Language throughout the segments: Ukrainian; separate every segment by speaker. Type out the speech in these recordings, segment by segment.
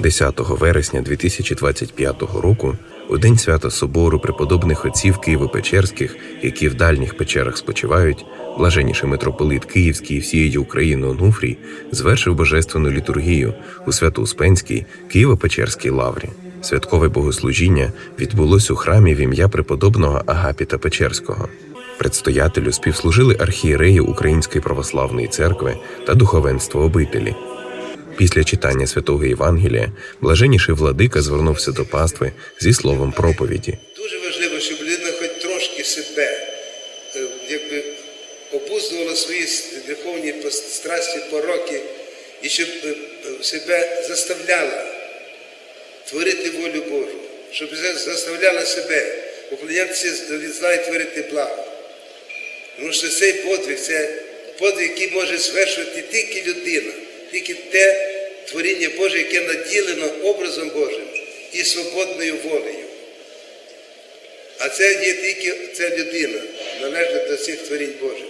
Speaker 1: 10 вересня 2025 року, у день свята Собору преподобних отців Києво-Печерських, які в дальніх печерах спочивають, блаженніший митрополит Київський і всієї України Онуфрій звершив божественну літургію у Свято-Успенській Києво-Печерській лаврі. Святкове богослужіння відбулось у храмі в ім'я преподобного Агапіта Печерського. Предстоятелю співслужили архієреї Української православної церкви та духовенство обителі. Після читання святого Євангелія блаженніший владика звернувся до пастви зі словом проповіді.
Speaker 2: Дуже важливо, щоб людина хоч трошки себе е, якби опуздувала свої пос- страсті, пороки, і щоб е, себе заставляла творити волю Божу, щоб заставляла себе уклонятися від зла і творити благо. Тому що цей подвиг це подвиг, який може звершувати тільки людина, тільки те творіння Боже, яке наділено образом Божим і свободною волею. А це є тільки ця людина, належна до цих творінь Божих.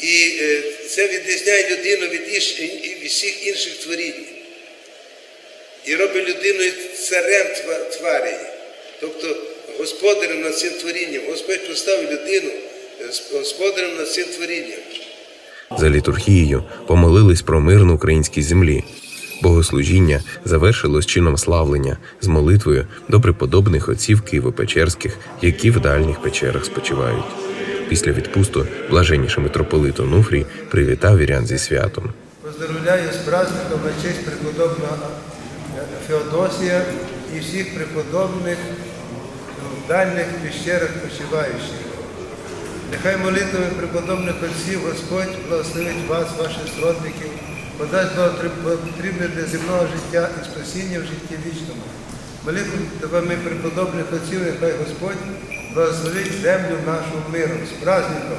Speaker 2: І е, це відрізняє людину від, всіх інших творінь. І робить людиною царем тва- тварі, тобто господарем над цим творінням. Господь поставив людину е, господарем над цим творінням.
Speaker 1: За літургією помолились про мир на українській землі. Богослужіння завершилось чином славлення з молитвою до преподобних отців Києво-Печерських, які в дальніх печерах спочивають. Після відпусту блаженніший митрополит Онуфрій привітав вірян зі святом.
Speaker 3: Поздравляю з праздником на честь преподобного Феодосія і всіх преподобних в дальних пещерах почиваючих. Нехай молитвами преподобних отців Господь благословить вас, ваших сродників, подасть потрібне для земного життя і спасіння в житті вічному. Молитвами преподобних отців, нехай Господь благословить землю нашу миром. З праздником!